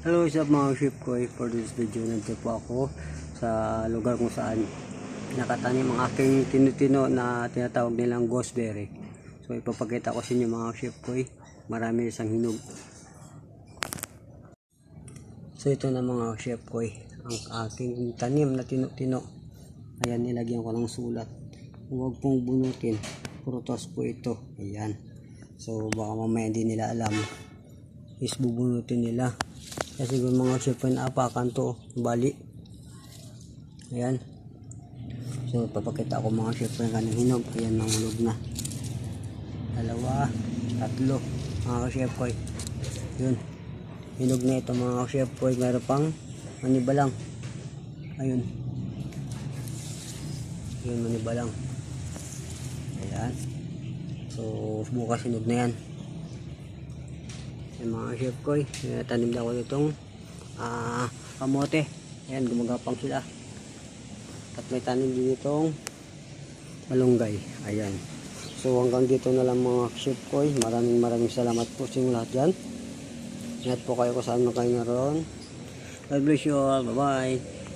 Hello sa mga ship ko for this video nandito po ako sa lugar kung saan nakatanim ang aking tinutino na tinatawag nilang gooseberry. So ipapakita ko sa inyo mga ship ko eh. Marami isang hinog. So ito na mga chef ko eh, ang aking tanim na tino-tino. Ayan, nilagyan ko ng sulat. Huwag pong bunutin. Prutas po ito. Ayan. So baka mamaya hindi nila alam. Is bubunutin nila. Kasi kung mga chef ay naapakan to, bali. Ayan. So papakita ko mga yung kanang hinog. Ayan, nangulog na. Dalawa, tatlo. Mga eh. Yun. Hinog na ito mga boy. Meron pang manibalang. Ayun. Yun manibalang. Ayan. So bukas hinog na yan. Yung mga chef boy. Tanim na ako itong ah, kamote. Ayan gumagapang sila. At may tanim din itong malunggay. Ayan. So hanggang dito na lang mga chef boy. Maraming maraming salamat po sa lahat dyan. Ingat po kayo kung saan man kayo naroon. God bless you all. Bye-bye.